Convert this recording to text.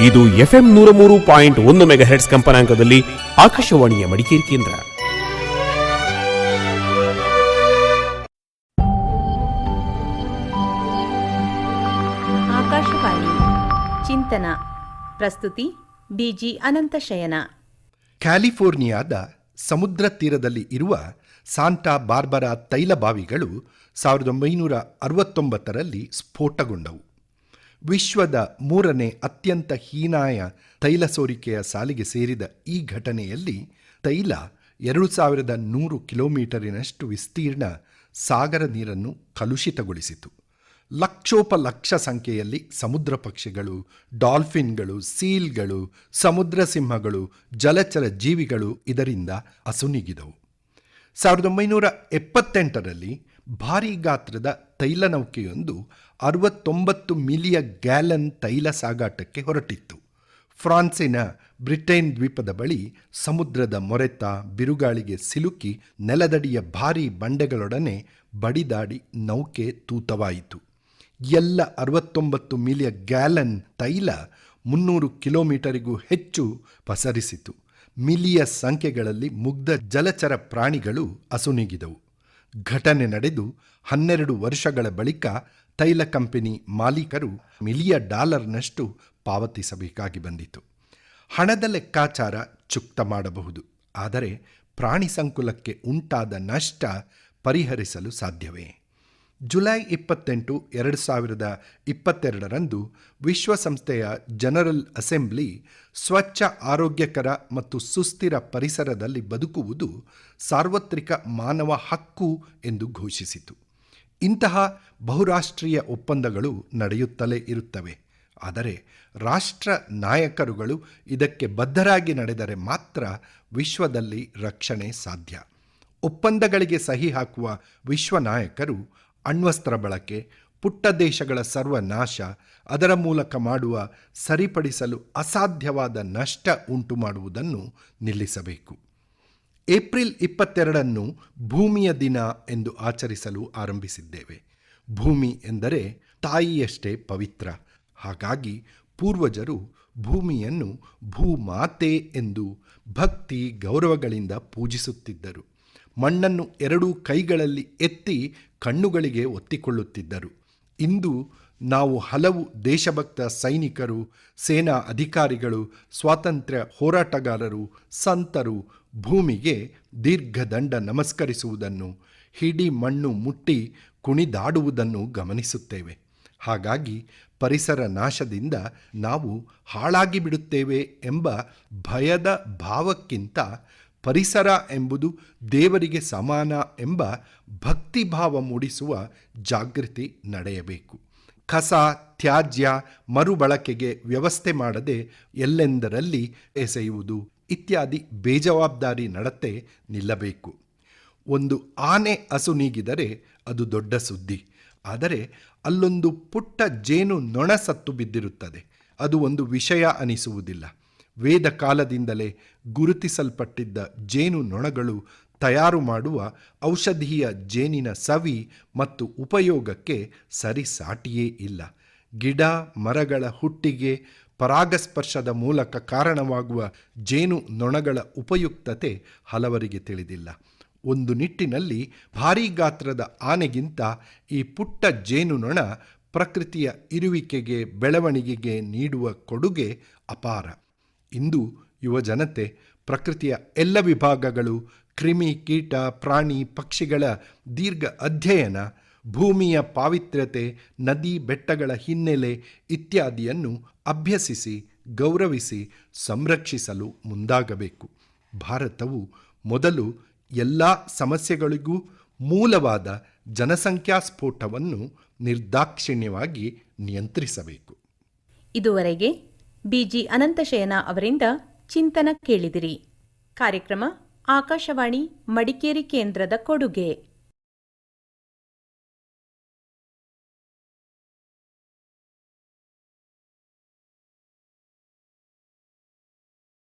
ಇದು ಎಫ್ಎಂ ನೂರ ಮೂರು ಪಾಯಿಂಟ್ ಒಂದು ಮೆಗಾ ಹೆಡ್ಸ್ ಕಂಪನಾಂಕದಲ್ಲಿ ಆಕಾಶವಾಣಿಯ ಮಡಿಕೇರಿ ಕೇಂದ್ರ. ಆಕಾಶವಾಣಿ ಚಿಂತನ ಪ್ರಸ್ತುತಿ ಡಿಜಿ ಅನಂತ ಶಯನ. ಕ್ಯಾಲಿಫೋರ್ನಿಯಾದ ಸಮುದ್ರ ತೀರದಲ್ಲಿ ಇರುವ ಸಾಂಟಾ ಬಾರ್ಬರಾ ತೈಲ ಬಾವಿಗಳು ಸಾವಿರದ ಒಂಬೈನೂರ ಅರವತ್ತೊಂಬತ್ತರಲ್ಲಿ ಸ್ಫೋಟಗೊಂಡವು. ವಿಶ್ವದ ಮೂರನೇ ಅತ್ಯಂತ ಹೀನಾಯ ತೈಲ ಸೋರಿಕೆಯ ಸಾಲಿಗೆ ಸೇರಿದ ಈ ಘಟನೆಯಲ್ಲಿ ತೈಲ ಎರಡು ಸಾವಿರದ ನೂರು ಕಿಲೋಮೀಟರಿನಷ್ಟು ವಿಸ್ತೀರ್ಣ ಸಾಗರ ನೀರನ್ನು ಕಲುಷಿತಗೊಳಿಸಿತು. ಲಕ್ಷೋಪಲಕ್ಷ ಸಂಖ್ಯೆಯಲ್ಲಿ ಸಮುದ್ರ ಪಕ್ಷಿಗಳು, ಡಾಲ್ಫಿನ್ಗಳು, ಸೀಲ್ಗಳು, ಸಮುದ್ರ ಸಿಂಹಗಳು, ಜಲಚರ ಜೀವಿಗಳು ಇದರಿಂದ ಅಸುನೀಗಿದವು. ಸಾವಿರದ ಒಂಬೈನೂರ ಎಪ್ಪತ್ತೆಂಟರಲ್ಲಿ ಭಾರೀ ಗಾತ್ರದ ತೈಲ ನೌಕೆಯೊಂದು ಅರವತ್ತೊಂಬತ್ತು ಮಿಲಿಯ ಗ್ಯಾಲನ್ ತೈಲ ಸಾಗಾಟಕ್ಕೆ ಹೊರಟಿತ್ತು. ಫ್ರಾನ್ಸಿನ ಬ್ರಿಟೇನ್ ದ್ವೀಪದ ಬಳಿ ಸಮುದ್ರದ ಮೊರೆತ ಬಿರುಗಾಳಿಗೆ ಸಿಲುಕಿ ನೆಲದಡಿಯ ಭಾರೀ ಬಂಡೆಗಳೊಡನೆ ಬಡಿದಾಡಿ ನೌಕೆ ತೂತವಾಯಿತು. ಎಲ್ಲ ಅರವತ್ತೊಂಬತ್ತು ಮಿಲಿಯ ಗ್ಯಾಲನ್ ತೈಲ ಮುನ್ನೂರು ಕಿಲೋಮೀಟರಿಗೂ ಹೆಚ್ಚು ಪಸರಿಸಿತು. ಮಿಲಿಯ ಸಂಖ್ಯೆಗಳಲ್ಲಿ ಮುಗ್ಧ ಜಲಚರ ಪ್ರಾಣಿಗಳು ಅಸುನೀಗಿದವು ಘಟನೆ ನಡೆದು ಹನ್ನೆರಡು ವರ್ಷಗಳ ಬಳಿಕ ತೈಲ ಕಂಪನಿ ಮಾಲೀಕರು ಮಿಲಿಯ ಡಾಲರ್ನಷ್ಟು ಪಾವತಿಸಬೇಕಾಗಿ ಬಂದಿತು. ಹಣದ ಲೆಕ್ಕಾಚಾರ ಚುಕ್ತ ಮಾಡಬಹುದು, ಆದರೆ ಪ್ರಾಣಿ ಸಂಕುಲಕ್ಕೆ ಉಂಟಾದ ನಷ್ಟ ಪರಿಹರಿಸಲು ಸಾಧ್ಯವೇ? ಜುಲೈ ಇಪ್ಪತ್ತೆಂಟು, ಎರಡು ಸಾವಿರದ ಇಪ್ಪತ್ತೆರಡರಂದು ವಿಶ್ವಸಂಸ್ಥೆಯ ಜನರಲ್ ಅಸೆಂಬ್ಲಿ ಸ್ವಚ್ಛ, ಆರೋಗ್ಯಕರ ಮತ್ತು ಸುಸ್ಥಿರ ಪರಿಸರದಲ್ಲಿ ಬದುಕುವುದು ಸಾರ್ವತ್ರಿಕ ಮಾನವ ಹಕ್ಕು ಎಂದು ಘೋಷಿಸಿತು. ಇಂತಹ ಬಹುರಾಷ್ಟ್ರೀಯ ಒಪ್ಪಂದಗಳು ನಡೆಯುತ್ತಲೇ ಇರುತ್ತವೆ. ಆದರೆ ರಾಷ್ಟ್ರ ನಾಯಕರುಗಳು ಇದಕ್ಕೆ ಬದ್ಧರಾಗಿ ನಡೆದರೆ ಮಾತ್ರ ವಿಶ್ವದಲ್ಲಿ ರಕ್ಷಣೆ ಸಾಧ್ಯ. ಒಪ್ಪಂದಗಳಿಗೆ ಸಹಿ ಹಾಕುವ ವಿಶ್ವ ನಾಯಕರು ಅಣ್ವಸ್ತ್ರ ಬಳಕೆ, ಪುಟ್ಟ ದೇಶಗಳ ಸರ್ವನಾಶ, ಅದರ ಮೂಲಕ ಮಾಡುವ ಸರಿಪಡಿಸಲು ಅಸಾಧ್ಯವಾದ ನಷ್ಟ ಉಂಟು ಮಾಡುವುದನ್ನು ನಿಲ್ಲಿಸಬೇಕು. ಏಪ್ರಿಲ್ ಇಪ್ಪತ್ತೆರಡನ್ನು ಭೂಮಿಯ ದಿನ ಎಂದು ಆಚರಿಸಲು ಆರಂಭಿಸಿದ್ದೇವೆ. ಭೂಮಿ ಎಂದರೆ ತಾಯಿಯಷ್ಟೇ ಪವಿತ್ರ. ಹಾಗಾಗಿ ಪೂರ್ವಜರು ಭೂಮಿಯನ್ನು ಭೂಮಾತೆ ಎಂದು ಭಕ್ತಿ, ಗೌರವಗಳಿಂದ ಪೂಜಿಸುತ್ತಿದ್ದರು. ಮಣ್ಣನ್ನು ಎರಡೂ ಕೈಗಳಲ್ಲಿ ಎತ್ತಿ ಕಣ್ಣುಗಳಿಗೆ ಒತ್ತಿಕೊಳ್ಳುತ್ತಿದ್ದರು. ಇಂದು ನಾವು ಹಲವು ದೇಶಭಕ್ತ ಸೈನಿಕರು, ಸೇನಾ ಅಧಿಕಾರಿಗಳು, ಸ್ವಾತಂತ್ರ್ಯ ಹೋರಾಟಗಾರರು, ಸಂತರು ಭೂಮಿಗೆ ದೀರ್ಘದಂಡ ನಮಸ್ಕರಿಸುವುದನ್ನು, ಹಿಡಿ ಮಣ್ಣು ಮುಟ್ಟಿ ಕುಣಿದಾಡುವುದನ್ನು ಗಮನಿಸುತ್ತೇವೆ. ಹಾಗಾಗಿ ಪರಿಸರ ನಾಶದಿಂದ ನಾವು ಹಾಳಾಗಿ ಬಿಡುತ್ತೇವೆ ಎಂಬ ಭಯದ ಭಾವಕ್ಕಿಂತ ಪರಿಸರ ಎಂಬುದು ದೇವರಿಗೆ ಸಮಾನ ಎಂಬ ಭಕ್ತಿಭಾವ ಮೂಡಿಸುವ ಜಾಗೃತಿ ನಡೆಯಬೇಕು. ಕಸ, ತ್ಯಾಜ್ಯ, ಮರುಬಳಕೆಗೆ ವ್ಯವಸ್ಥೆ ಮಾಡದೆ ಎಲ್ಲೆಂದರಲ್ಲಿ ಎಸೆಯುವುದು ಇತ್ಯಾದಿ ಬೇಜವಾಬ್ದಾರಿ ನಡತೆ ನಿಲ್ಲಬೇಕು. ಒಂದು ಆನೆ ಅಸುನೀಗಿದರೆ ಅದು ದೊಡ್ಡ ಸುದ್ದಿ. ಆದರೆ ಅಲ್ಲೊಂದು ಪುಟ್ಟ ಜೇನು ನೊಣ ಸತ್ತು ಬಿದ್ದಿರುತ್ತದೆ. ಅದು ಒಂದು ವಿಷಯ ಅನಿಸುವುದಿಲ್ಲ. ವೇದ ಕಾಲದಿಂದಲೇ ಗುರುತಿಸಲ್ಪಟ್ಟಿದ್ದ ಜೇನು ನೊಣಗಳು ತಯಾರು ಮಾಡುವ ಔಷಧೀಯ ಜೇನಿನ ಸವಿ ಮತ್ತು ಉಪಯೋಗಕ್ಕೆ ಸರಿಸಾಟಿಯೇ ಇಲ್ಲ. ಗಿಡ, ಮರಗಳ ಹುಟ್ಟಿಗೆ ಪರಾಗಸ್ಪರ್ಶದ ಮೂಲಕ ಕಾರಣವಾಗುವ ಜೇನು ನೊಣಗಳ ಉಪಯುಕ್ತತೆ ಹಲವರಿಗೆ ತಿಳಿದಿಲ್ಲ. ಒಂದು ನಿಟ್ಟಿನಲ್ಲಿ ಭಾರೀ ಗಾತ್ರದ ಆನೆಗಿಂತ ಈ ಪುಟ್ಟ ಜೇನು ನೊಣ ಪ್ರಕೃತಿಯ ಇರುವಿಕೆಗೆ ಬೆಳವಣಿಗೆಗೆ ನೀಡುವ ಕೊಡುಗೆ ಅಪಾರ. ಇಂದು ಯುವಜನತೆ ಪ್ರಕೃತಿಯ ಎಲ್ಲ ವಿಭಾಗಗಳು ಕ್ರಿಮಿ ಕೀಟ, ಪ್ರಾಣಿ, ಪಕ್ಷಿಗಳ ದೀರ್ಘ ಅಧ್ಯಯನ, ಭೂಮಿಯ ಪಾವಿತ್ರ್ಯತೆ, ನದಿ ಬೆಟ್ಟಗಳ ಹಿನ್ನೆಲೆ ಇತ್ಯಾದಿಯನ್ನು ಅಭ್ಯಸಿಸಿ, ಗೌರವಿಸಿ, ಸಂರಕ್ಷಿಸಲು ಮುಂದಾಗಬೇಕು. ಭಾರತವು ಮೊದಲು ಎಲ್ಲ ಸಮಸ್ಯೆಗಳಿಗೂ ಮೂಲವಾದ ಜನಸಂಖ್ಯಾ ಸ್ಫೋಟವನ್ನು ನಿರ್ದಾಕ್ಷಿಣ್ಯವಾಗಿ ನಿಯಂತ್ರಿಸಬೇಕು. ಇದುವರೆಗೆ ಬಿಜಿ ಅನಂತಶಯನ ಅವರಿಂದ ಚಿಂತನ ಕೇಳಿದಿರಿ. ಕಾರ್ಯಕ್ರಮ ಆಕಾಶವಾಣಿ ಮಡಿಕೇರಿ ಕೇಂದ್ರದ ಕೊಡುಗೆ.